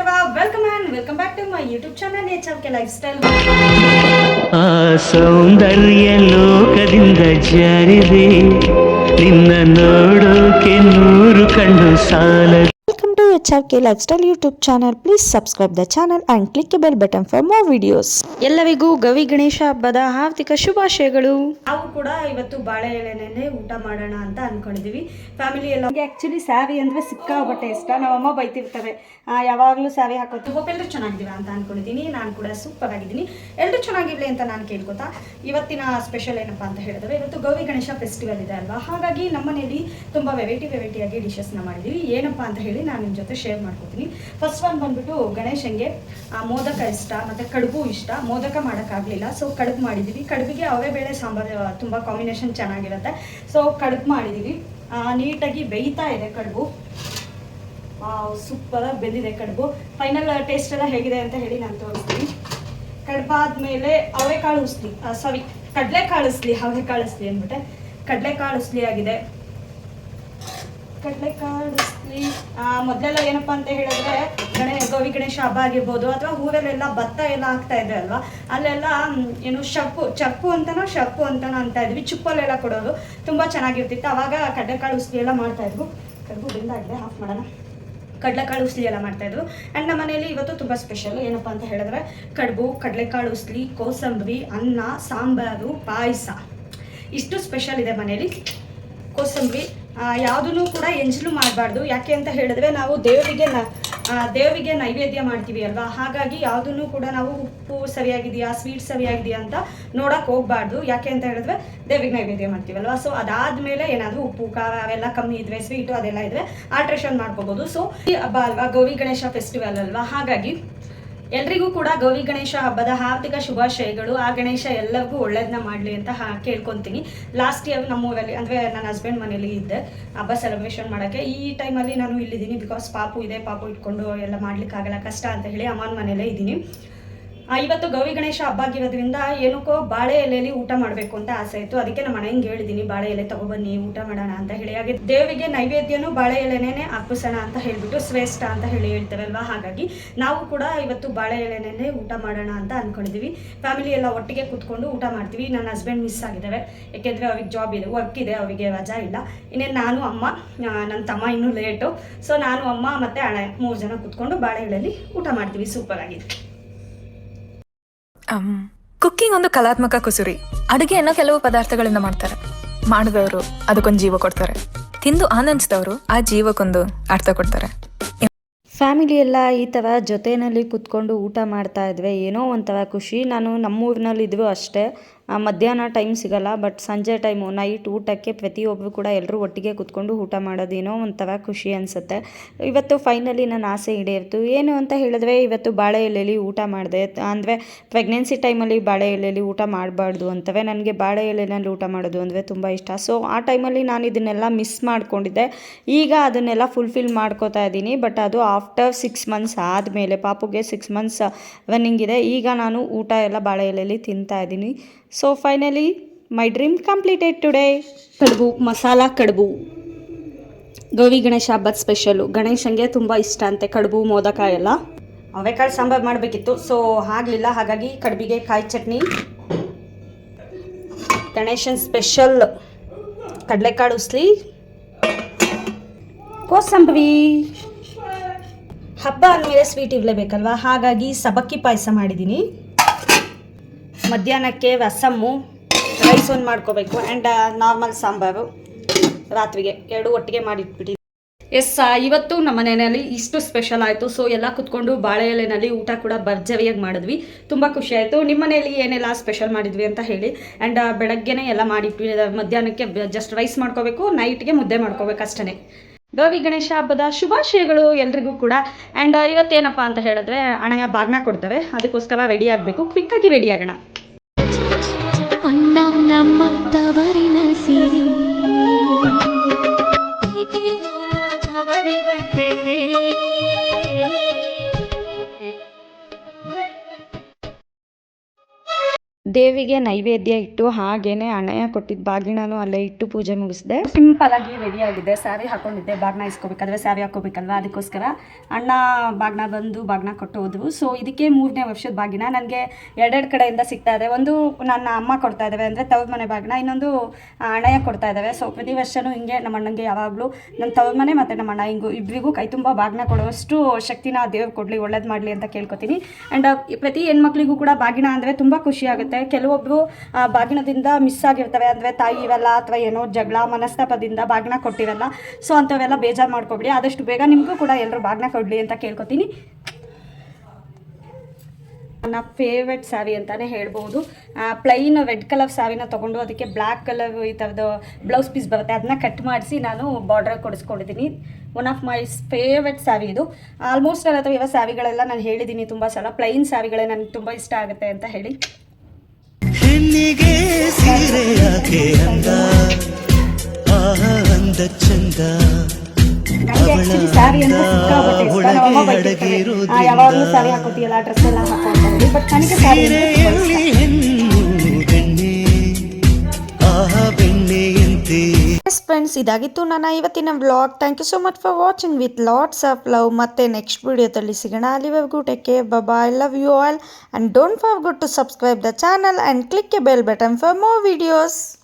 ನಮಸ್ಕಾರ welcome and welcome back to my YouTube channel H R K lifestyle ಆ ಸೌಂದರ್ಯ ಲೋಕದಿಂದ ಜಾರಿದೆ ನಿನ್ನ ನೋಡೋಕೆ ನೂರು ಕಣ್ಣು ಸಾಲ Welcome lifestyle YouTube YouTube please Please subscribe the channel and click the bell button for more videos. ಎಲ್ಲರಿಗೂ ಗವಿ ಗಣೇಶ ಹಬ್ಬದ ಹಾರ್ದಿಕ ಶುಭಾಶಯಗಳು. ನಾವು ಕೂಡ ಇವತ್ತು ಬಾಳೆ ಎಲೆನೇ ಊಟ ಮಾಡೋಣ ಅಂತ ಅನ್ಕೊಂಡಿದೀವಿ. ಫ್ಯಾಮಿಲಿ ಎಲ್ಲ ಆಕ್ಚುಲಿ ಸ್ಯಾರಿ ಅಂದ್ರೆ ಸಿಕ್ಕಾಪಟ್ಟೆ ಇಷ್ಟ ನಮ್ಮ ಅಮ್ಮ ಬೈತಿರ್ತವೆ. ಆ, ಯಾವಾಗ್ಲೂ ಸ್ಯಾರಿ ಹಾಕೋದು. ಹೋಪ್ ಎಲ್ಲರೂ ಚೆನ್ನಾಗಿದ್ದೀರಾ ಅಂತ ಅನ್ಕೊಂಡಿದ್ದೀನಿ ನಾನು ಕೂಡ ಸೂಪರ್ ಆಗಿದ್ದೀನಿ. ಎಲ್ಲರೂ ಚೆನ್ನಾಗಿರ್ಲಿ ಅಂತ ನಾನು ಕೇಳ್ಕೊತಾ. ಇವತ್ತಿನ ಸ್ಪೆಷಲ್ ಏನಪ್ಪಾ ಅಂತ ಹೇಳಿದ್ರೆ ಇವತ್ತು ಗೌರಿ ಗಣೇಶ ಫೆಸ್ಟಿವಲ್ ಇದೆ ಅಲ್ವಾ? ಹಾಗಾಗಿ ನಮ್ಮನೇಲಿ ತುಂಬಾ ವೆರೈಟಿ ವೆರೈಟಿಯಾಗಿ ಡಿಶಸ್ನ ಮಾಡಿದ್ದೀವಿ ಏನಪ್ಪಾ ಅಂತ ಹೇಳಿ ನಾನು ನಿಮ್ಮ ಜೊತೆ ಶೇರ್ ಮಾಡ್ಕೊತೀನಿ. ಫಸ್ಟ್ ಒನ್ ಬಂದ್ಬಿಟ್ಟು ಗಣೇಶಂಗೆ ಮೋದಕ ಇಷ್ಟ, ಮತ್ತೆ ಕಡುಬು ಇಷ್ಟ. ಮೋದಕ ಮಾಡೋಕ್ಕಾಗಲಿಲ್ಲ. ಸೊ ಕಡುಬು ಮಾಡಿದ್ದೀವಿ ಕಡುಬಿಗೆ ಅವೇ ಬೇಳೆ, ಸಾಂಬಾರು ತುಂಬ ಕಾಂಬಿನೇಷನ್ ಚೆನ್ನಾಗಿರುತ್ತೆ. ಸೊ ಕಡುಬು ಮಾಡಿದ್ದೀವಿ ನೀಟಾಗಿ ಬೇಯ್ತಾ ಇದೆ ಕಡುಬು. ಸೂಪರಾಗಿ ಬೆಂದಿದೆ ಕಡುಬು. ಫೈನಲ್ ಟೇಸ್ಟ್ ಎಲ್ಲ ಹೇಗಿದೆ ಅಂತ ಹೇಳಿ ನಾನು ತೋರಿಸ್ತೀನಿ. ಕಡ್ಬಾದ್ಮೇಲೆ ಅವೇ ಕಾಳು ಉಸ್ಲಿ ಸಾರಿ ಕಡಲೆ ಕಾಳಿಸ್ಲಿ ಅವೇ ಉಸ್ಲಿ ಅಂದ್ಬಿಟ್ಟೆ. ಕಡಲೆ ಕಾಳು ಉಸ್ಲಿ ಆಗಿದೆ. ಕಡಲೆಕಾಳು ಮೊದಲೆಲ್ಲ ಏನಪ್ಪಾ ಅಂತ ಹೇಳಿದ್ರೆ, ಗಣೇ ಗೋವಿ ಗಣೇಶ ಹಬ್ಬ ಆಗಿರ್ಬೋದು, ಅಥವಾ ಊರಲ್ಲೆಲ್ಲ ಭತ್ತ ಎಲ್ಲ ಆಗ್ತಾ ಇದೆ ಅಲ್ವಾ? ಅಲ್ಲೆಲ್ಲ ಏನು ಶಪ್ಪು ಚಪ್ಪು ಅಂತನೋ ಶಪ್ಪು ಅಂತನೋ ಅಂತ ಇದ್ವಿ. ಚುಪ್ಪಲ್ಲೆಲ್ಲ ಕೊಡೋದು. ತುಂಬ ಚೆನ್ನಾಗಿರ್ತಿತ್ತು. ಅವಾಗ ಕಡಲೆಕಾಳು ಉಸ್ಲಿ ಎಲ್ಲ ಮಾಡ್ತಾ ಇದ್ವು. ಕಡುಬು ಆಫ್ ಮಾಡೋಣ. ಕಡಲೆಕಾಳು ಉಸ್ಲಿ ಎಲ್ಲ ಮಾಡ್ತಾ ಇದ್ರು ಆ್ಯಂಡ್ ನಮ್ಮ ಮನೇಲಿ ಇವತ್ತು ತುಂಬ ಸ್ಪೆಷಲ್ ಏನಪ್ಪ ಅಂತ ಹೇಳಿದ್ರೆ, ಕಡುಬು, ಕಡಲೆಕಾಳು ಉಸ್ಲಿ, ಕೋಸಂಬರಿ, ಅನ್ನ, ಸಾಂಬಾರು, ಪಾಯಸ. ಇಷ್ಟು ಸ್ಪೆಷಲ್ ಇದೆ ಮನೇಲಿ. ಕೋಸಂಬರಿ ಯಾವುದೂ ಕೂಡ ಎಂಜಲು ಮಾಡಬಾರ್ದು. ಯಾಕೆ ಅಂತ ಹೇಳಿದ್ರೆ ನಾವು ದೇವರಿಗೆ ನ ದೇವರಿಗೆ ನೈವೇದ್ಯ ಮಾಡ್ತೀವಿ ಅಲ್ವಾ? ಹಾಗಾಗಿ ಯಾವುದನ್ನು ಕೂಡ ನಾವು ಉಪ್ಪು ಸರಿಯಾಗಿದೆಯಾ, ಸ್ವೀಟ್ ಸರಿಯಾಗಿದೆಯಾ ಅಂತ ನೋಡೋಕೆ ಹೋಗ್ಬಾರ್ದು. ಯಾಕೆ ಅಂತ ಹೇಳಿದ್ರೆ ದೇವಿಗೆ ನೈವೇದ್ಯ ಮಾಡ್ತೀವಲ್ವಾ ಸೊ ಅದಾದ್ಮೇಲೆ ಏನಾದರೂ ಉಪ್ಪು, ಖಾರ ಅವೆಲ್ಲ ಕಮ್ಮಿ ಇದ್ರೆ, ಸ್ವೀಟು ಅದೆಲ್ಲ ಇದ್ರೆ ಆಲ್ಟ್ರೇಷನ್ ಮಾಡ್ಕೋಬೋದು. ಸೊ ಈ ಹಬ್ಬ ಅಲ್ವಾ? ಗೌರಿ ಗಣೇಶ ಫೆಸ್ಟಿವಲ್ ಅಲ್ವಾ? ಹಾಗಾಗಿ ಎಲ್ರಿಗೂ ಕೂಡ ಗೌರಿ ಗಣೇಶ ಹಬ್ಬದ ಹಾರ್ದಿಕ ಶುಭಾಶಯಗಳು. ಆ ಗಣೇಶ ಎಲ್ಲರಿಗೂ ಒಳ್ಳೇದನ್ನ ಮಾಡಲಿ ಅಂತ ಕೇಳ್ಕೊಂತೀನಿ. ಲಾಸ್ಟ್ ಇಯರ್ ನಮ್ಮೂರಲ್ಲಿ ಅಂದರೆ ನನ್ನ ಹಸ್ಬೆಂಡ್ ಮನೇಲಿ ಇದ್ದೆ. ಹಬ್ಬ ಸೆಲೆಬ್ರೇಷನ್ ಮಾಡೋಕ್ಕೆ. ಈ ಟೈಮಲ್ಲಿ ನಾನು ಇಲ್ಲಿದ್ದೀನಿ ಬಿಕಾಸ್ ಪಾಪು ಇದೆ, ಪಾಪು ಇಟ್ಕೊಂಡು ಎಲ್ಲ ಮಾಡಲಿಕ್ಕಾಗಲ್ಲ, ಕಷ್ಟ ಅಂತ ಹೇಳಿ ಅಮ್ಮನ ಮನೇಲೇ ಇದ್ದೀನಿ. ಇವತ್ತು ಗೌರಿ ಗಣೇಶ ಹಬ್ಬ ಆಗಿರೋದ್ರಿಂದ ಏನಕ್ಕೋ ಬಾಳೆ ಎಲೆಯಲ್ಲಿ ಊಟ ಮಾಡಬೇಕು ಅಂತ ಆಸೆ ಇತ್ತು. ಅದಕ್ಕೆ ನಮ್ಮ ಮನೆಗೆ ಹೇಳಿದ್ದೀನಿ ಬಾಳೆ ಎಲೆ ತಗೊಬನ್ನಿ ಊಟ ಮಾಡೋಣ ಅಂತ ಹೇಳಿ. ಹಾಗೆ ದೇವಿಗೆ ನೈವೇದ್ಯನೂ ಬಾಳೆ ಎಲೆನೇ ಅರ್ಪಿಸೋಣ ಅಂತ ಹೇಳಿಬಿಟ್ಟು ಶ್ರೇಷ್ಠ ಅಂತ ಹೇಳಿ ಹೇಳ್ತೇವಲ್ವಾ ಹಾಗಾಗಿ ನಾವು ಕೂಡ ಇವತ್ತು ಬಾಳೆ ಎಲೆನೇ ಊಟ ಮಾಡೋಣ ಅಂತ ಅಂದ್ಕೊಂಡಿದ್ದೀವಿ ಫ್ಯಾಮಿಲಿ ಎಲ್ಲ ಒಟ್ಟಿಗೆ ಕೂತ್ಕೊಂಡು ಊಟ ಮಾಡ್ತೀವಿ. ನನ್ನ ಹಸ್ಬೆಂಡ್ ಮಿಸ್ ಆಗಿದ್ದಾವೆ. ಯಾಕೆಂದರೆ ಅವ್ರಿಗೆ ಜಾಬ್ ಇದೆ, ವರ್ಕ್ ಇದೆ, ಅವರಿಗೆ ರಜಾ ಇಲ್ಲ. ಇನ್ನೇನು ನಾನು, ಅಮ್ಮ ನನ್ನ ತಮ್ಮ ಇನ್ನೂ ಲೇಟು ಸೊ ನಾನು, ಅಮ್ಮ ಮತ್ತು ಹಣ ಮೂರು ಜನ ಕೂತ್ಕೊಂಡು ಬಾಳೆ ಎಲೆಯಲ್ಲಿ ಊಟ ಮಾಡ್ತೀವಿ. ಸೂಪರ್ ಆಗಿದೆ. ಕುಕ್ಕಿಂಗ್ ಒಂದು ಕಲಾತ್ಮಕ ಕುಸುರಿ. ಅಡುಗೆಯನ್ನು ಕೆಲವು ಪದಾರ್ಥಗಳಿಂದ ಮಾಡ್ತಾರೆ. ಮಾಡಿದವರು ಅದಕ್ಕೊಂದು ಜೀವ ಕೊಡ್ತಾರೆ. ತಿಂದು ಆನಂದಿಸಿದವರು ಆ ಜೀವಕ್ಕೊಂದು ಅರ್ಥ ಕೊಡ್ತಾರೆ. ಫ್ಯಾಮಿಲಿ ಎಲ್ಲ ಈ ಥರ ಜೊತೆಯಲ್ಲಿ ಕೂತ್ಕೊಂಡು ಊಟ ಮಾಡ್ತಾ ಇದ್ವಿ. ಏನೋ ಒಂಥರ ಖುಷಿ. ನಾನು ನಮ್ಮೂರಿನಲ್ಲಿದ್ದರೂ ಅಷ್ಟೇ. ಆ, ಮಧ್ಯಾಹ್ನ ಟೈಮ್ ಸಿಗಲ್ಲ ಬಟ್ ಸಂಜೆ ಟೈಮು ನೈಟ್ ಊಟಕ್ಕೆ ಪ್ರತಿಯೊಬ್ಬರು ಕೂಡ ಎಲ್ಲರೂ ಒಟ್ಟಿಗೆ ಕೂತ್ಕೊಂಡು ಊಟ ಮಾಡೋದೇನೋ ಒಂಥರ ಖುಷಿ ಅನಿಸುತ್ತೆ. ಇವತ್ತು ಫೈನಲಿ ನನ್ನ ಆಸೆ ಈಡೇರಿತು. ಏನು ಅಂತ ಹೇಳಿದ್ರೆ, ಇವತ್ತು ಬಾಳೆ ಎಲೆಯಲ್ಲಿ ಊಟ ಮಾಡಿದೆ. ಅಂದರೆ ಪ್ರೆಗ್ನೆನ್ಸಿ ಟೈಮಲ್ಲಿ ಬಾಳೆ ಎಲೆಯಲ್ಲಿ ಊಟ ಮಾಡಬಾರ್ದು ಅಂತವೆ. ನನಗೆ ಬಾಳೆ ಎಲೆಯಲ್ಲಿ ಊಟ ಮಾಡೋದು ಅಂದರೆ ತುಂಬ ಇಷ್ಟ. ಸೊ ಆ ಟೈಮಲ್ಲಿ ನಾನು ಇದನ್ನೆಲ್ಲ ಮಿಸ್ ಮಾಡ್ಕೊಂಡಿದ್ದೆ. ಈಗ ಅದನ್ನೆಲ್ಲ ಫುಲ್ಫಿಲ್ ಮಾಡ್ಕೋತಾ ಇದ್ದೀನಿ. ಬಟ್ ಅದು ಆಫ್ಟರ್ ಸಿಕ್ಸ್ ಮಂತ್ಸ್ ಆದಮೇಲೆ, ಪಾಪುಗೆ ಸಿಕ್ಸ್ ಮಂತ್ಸ್ ರನ್ನಿಂಗ್ ಇದೆ. ಈಗ ನಾನು ಊಟ ಎಲ್ಲ ಬಾಳೆ ಎಲೆಯಲ್ಲಿ ತಿಂತಾ ಇದ್ದೀನಿ. So finally my dream completed today ಕಡುಬು, ಮಸಾಲ ಕಡುಬು. ಗೌರಿ ಗಣೇಶ ಹಬ್ಬದ ಸ್ಪೆಷಲು ಗಣೇಶನಿಗೆ ತುಂಬ ಇಷ್ಟ ಅಂತೆ ಕಡುಬು ಮೋದಕ ಎಲ್ಲ. ಅವೆಕಾಳು ಸಾಂಬಾರು ಮಾಡಬೇಕಿತ್ತು. ಸೊ ಆಗಲಿಲ್ಲ, ಹಾಗಾಗಿ ಕಡುಬಿಗೆ ಕಾಯಿ ಚಟ್ನಿ. ಗಣೇಶನ್ ಸ್ಪೆಷಲ್ ಕಡಲೆಕಾಳು ಉಸ್ಲಿ. ಕೋಸಂಬರಿ. ಹಬ್ಬ ಅಂದಮೇಲೆ ಸ್ವೀಟ್ ಇರಲೇಬೇಕಲ್ವಾ? ಹಾಗಾಗಿ ಸಬಕ್ಕಿ ಪಾಯಸ ಮಾಡಿದ್ದೀನಿ ಮಧ್ಯಾಹ್ನಕ್ಕೆ ರಸಮ್ಮು ರೈಸ್ ಒಂದು ಮಾಡ್ಕೋಬೇಕು ಆ್ಯಂಡ್ ನಾರ್ಮಲ್ ಸಾಂಬಾರು ರಾತ್ರಿಗೆ. ಎರಡು ಒಟ್ಟಿಗೆ ಮಾಡಿಟ್ಬಿಟ್ಟಿದ್ದೀನಿ ಎಸ್ ಇವತ್ತು ನಮ್ಮ ಮನೆಯಲ್ಲಿ ಇಷ್ಟು ಸ್ಪೆಷಲ್ ಆಯಿತು. ಸೊ ಎಲ್ಲ ಕುತ್ಕೊಂಡು ಬಾಳೆ ಎಲೆನಲ್ಲಿ ಊಟ ಕೂಡ ಭರ್ಜರಿಯಾಗಿ ಮಾಡಿದ್ವಿ. ತುಂಬ ಖುಷಿ ಆಯಿತು. ನಿಮ್ಮ ಮನೆಯಲ್ಲಿ ಏನೆಲ್ಲ ಸ್ಪೆಷಲ್ ಮಾಡಿದ್ವಿ ಅಂತ ಹೇಳಿ. ಆ್ಯಂಡ್ ಬೆಳಗ್ಗೆನೇ ಎಲ್ಲ ಮಾಡಿಟ್ವಿ. ಮಧ್ಯಾಹ್ನಕ್ಕೆ ಜಸ್ಟ್ ರೈಸ್ ಮಾಡ್ಕೋಬೇಕು ನೈಟ್ಗೆ ಮುದ್ದೆ ಮಾಡ್ಕೋಬೇಕು ಅಷ್ಟೇ ಗೌರಿ ಗಣೇಶ ಹಬ್ಬದ ಶುಭಾಶಯಗಳು ಎಲ್ರಿಗೂ ಕೂಡ. ಆ್ಯಂಡ್ ಇವತ್ತೇನಪ್ಪ ಅಂತ ಹೇಳಿದ್ರೆ, ಹಣೆಯ ಬಾಗ್ನ ಕೊಡ್ತವೆ. ಅದಕ್ಕೋಸ್ಕರ ರೆಡಿ ಆಗಬೇಕು. ಕ್ವಿಕ್ಕಾಗಿ ರೆಡಿ ಆಗೋಣ. ನಮ್ಮ ತವರಿನ ಸಿರಿ ದೇವಿಗೆ ನೈವೇದ್ಯ ಇಟ್ಟು ಹಾಗೇನೆ ಹಣೆಯ ಕೊಟ್ಟಿದ್ದ ಬಾಗಿಣನು ಅಲ್ಲೇ ಇಟ್ಟು ಪೂಜೆ ಮುಗಿಸಿದೆ. ಸಿಂಪಲ್ ಆಗಿ ರೆಡಿ ಆಗಿದೆ. ಸ್ಯಾರಿ ಹಾಕೊಂಡಿದ್ದೆ, ಬಾಗ್ನ ಇಸ್ಕೋಬೇಕಾದ್ರೆ ಸ್ಯಾರಿ ಹಾಕೋಬೇಕಲ್ವಾ ಅದಕ್ಕೋಸ್ಕರ ಅಣ್ಣ ಬಾಗ್ನ ಬಂದು ಬಾಗ್ನ ಕೊಟ್ಟು ಹೋದ್ರು. ಸೊ ಇದಕ್ಕೆ ಮೂರನೇ ವರ್ಷದ ಬಾಗಿನ. ನನಗೆ ಎರಡೆರಡು ಕಡೆಯಿಂದ ಸಿಗ್ತಾ ಇದೆ. ಒಂದು ನನ್ನ ಅಮ್ಮ ಕೊಡ್ತಾ ಇದ್ದಾವೆ ಅಂದರೆ ತವ್ರ ಮನೆ ಬಾಗ್ನ, ಇನ್ನೊಂದು ಹಣೆಯ ಕೊಡ್ತಾ ಇದ್ದಾವೆ ಸೊ ಪ್ರತಿ ವರ್ಷನೂ ಹಿಂಗೆ ನಮ್ಮ ಅಣ್ಣಂಗೆ ಯಾವಾಗಲೂ ನನ್ನ ತವ್ರ ಮನೆ ಮತ್ತು ನಮ್ಮ ಅಣ್ಣ ಹಿಂಗೂ ಇಬ್ಬರಿಗೂ ಕೈ ತುಂಬ ಬಾಗ್ನ ಕೊಡುವಷ್ಟು ಶಕ್ತಿನ ದೇವ್ರು ಕೊಡಲಿ, ಒಳ್ಳೇದು ಮಾಡಲಿ ಅಂತ ಕೇಳ್ಕೊತೀನಿ. ಆ್ಯಂಡ್ ಪ್ರತಿ ಹೆಣ್ಮಕ್ಳಿಗೂ ಕೂಡ ಬಾಗಿನ ಅಂದರೆ ತುಂಬ ಖುಷಿ ಆಗುತ್ತೆ. ಕೆಲವೊಬ್ಬರು ಬಾಗಿಣದಿಂದ ಮಿಸ್ ಆಗಿರ್ತವೆ. ಅಂದರೆ ತಾಯಿ ಇವೆಲ್ಲ ಅಥವಾ ಏನೋ ಜಗಳ, ಮನಸ್ತಾಪದಿಂದ ಬಾಗಿನ ಕೊಟ್ಟಿರಲ್ಲ ಸೊ ಅಂಥವೆಲ್ಲ ಬೇಜಾರು ಮಾಡ್ಕೊಬಿಡಿ. ಆದಷ್ಟು ಬೇಗ ನಿಮಗೂ ಕೂಡ ಎಲ್ಲರೂ ಬಾಗಿನ ಕೊಡಲಿ ಅಂತ ಕೇಳ್ಕೊತೀನಿ. ನನ್ನ ಫೇವ್ರೆಟ್ ಸ್ಯಾರಿ ಅಂತಲೇ ಹೇಳ್ಬೋದು. ಪ್ಲೈನ್ ರೆಡ್ ಕಲರ್ ಸ್ಯಾರಿನ ತೊಗೊಂಡು ಅದಕ್ಕೆ ಬ್ಲ್ಯಾಕ್ ಕಲರ್ ಈ ಥರದ್ದು ಬ್ಲೌಸ್ ಪೀಸ್ ಬರುತ್ತೆ. ಅದನ್ನ ಕಟ್ ಮಾಡಿಸಿ ನಾನು border ಕೊಡಿಸ್ಕೊಂಡಿದ್ದೀನಿ. One of my favourite sari ಇದು. ಆಲ್ಮೋಸ್ಟ್ ನನ್ನ ಅಥವಾ ಇರೋ ಸ್ಯಾರಿಗಳೆಲ್ಲ ನಾನು ಹೇಳಿದ್ದೀನಿ ತುಂಬ ಸಲ. ಪ್ಲೈನ್ ಸ್ಯಾರಿಗಳೇ ನನಗೆ ತುಂಬ ಇಷ್ಟ ಆಗುತ್ತೆ ಅಂತ ಹೇಳಿ. ಹೆಣ್ಣಿಗೆ ಸೀರೆ ಯಾಕೆ ಅಂದ? ಆ ಅಂದ ಚಂದ. ಅವಳ ಒಳಗೆ ಅಡಗಿರುವುದಿಲ್ಲ ಅಂದ್ರೆ ಎಲ್ಲಿ ಇಷ್ಟ. ಎಸ್ ಫ್ರೆಂಡ್ಸ್ ಇದಾಗಿತ್ತು ನನ್ನ ಇವತ್ತಿನ blog thank you so much for watching with lots of love ಮತ್ತೆ ನೆಕ್ಸ್ಟ್ ವಿಡಿಯೋದಲ್ಲಿ ಸಿಗೋಣ. ಅಲ್ಲಿವರೆಗೂ take care I love you all and don't good to subscribe the channel and click a bell button for more videos